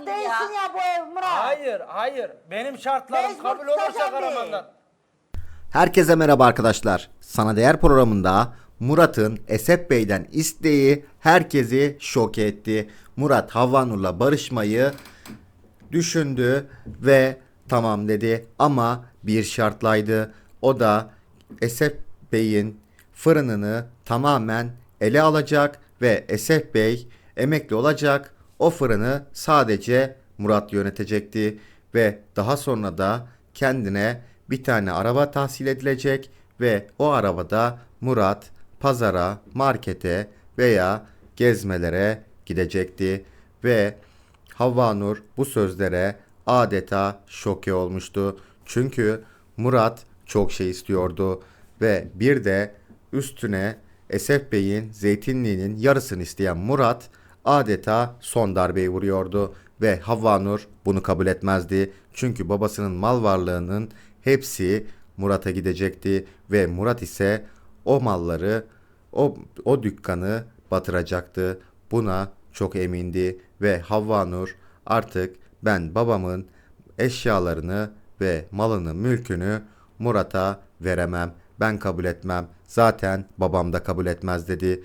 Ortak değilsin ya. bu ev Murat. Hayır, hayır. Benim şartlarım Mecbur kabul olursa beni. Karaman'dan. Herkese merhaba arkadaşlar. Sana Değer programında Murat'ın Esep Bey'den isteği herkesi şok etti. Murat Havvanur'la barışmayı düşündü ve tamam dedi ama bir şartlaydı. O da Esep Bey'in fırınını tamamen ele alacak ve Esep Bey emekli olacak. O fırını sadece Murat yönetecekti ve daha sonra da kendine bir tane araba tahsil edilecek ve o arabada Murat pazara, markete veya gezmelere gidecekti ve Havva Nur bu sözlere adeta şoke olmuştu. Çünkü Murat çok şey istiyordu ve bir de üstüne Esef Bey'in zeytinliğinin yarısını isteyen Murat adeta son darbeyi vuruyordu ve Havva Nur bunu kabul etmezdi. Çünkü babasının mal varlığının hepsi Murat'a gidecekti ve Murat ise o malları o, o dükkanı batıracaktı. Buna çok emindi ve Havva Nur artık ben babamın eşyalarını ve malını mülkünü Murat'a veremem. Ben kabul etmem. Zaten babam da kabul etmez dedi.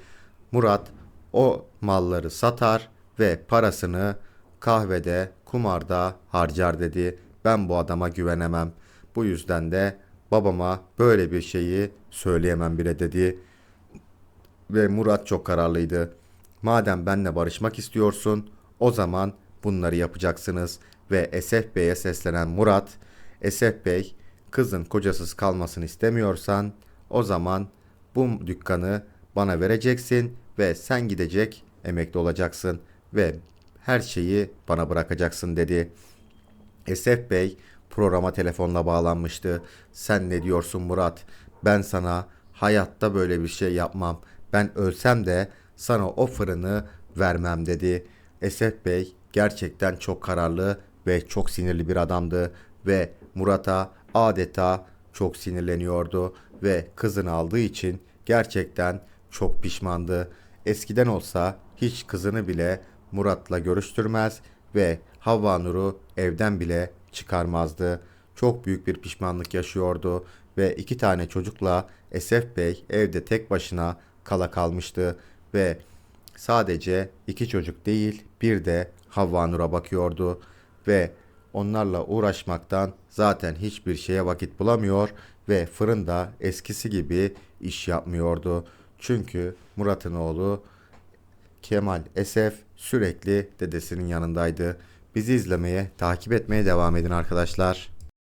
Murat o malları satar ve parasını kahvede, kumarda harcar dedi. Ben bu adama güvenemem. Bu yüzden de babama böyle bir şeyi söyleyemem bile dedi. Ve Murat çok kararlıydı. Madem benle barışmak istiyorsun, o zaman bunları yapacaksınız. Ve Esef Bey'e seslenen Murat, Esef Bey, kızın kocasız kalmasını istemiyorsan, o zaman bu dükkanı bana vereceksin ve sen gidecek emekli olacaksın ve her şeyi bana bırakacaksın dedi. Esef Bey programa telefonla bağlanmıştı. Sen ne diyorsun Murat? Ben sana hayatta böyle bir şey yapmam. Ben ölsem de sana o fırını vermem dedi. Esef Bey gerçekten çok kararlı ve çok sinirli bir adamdı ve Murat'a adeta çok sinirleniyordu ve kızını aldığı için gerçekten çok pişmandı. Eskiden olsa hiç kızını bile Murat'la görüştürmez ve Havva Nur'u evden bile çıkarmazdı. Çok büyük bir pişmanlık yaşıyordu ve iki tane çocukla Esef Bey evde tek başına kala kalmıştı ve sadece iki çocuk değil bir de Havva Nur'a bakıyordu ve onlarla uğraşmaktan zaten hiçbir şeye vakit bulamıyor ve fırında eskisi gibi iş yapmıyordu. Çünkü Murat'ın oğlu Kemal Esef sürekli dedesinin yanındaydı. Bizi izlemeye, takip etmeye devam edin arkadaşlar.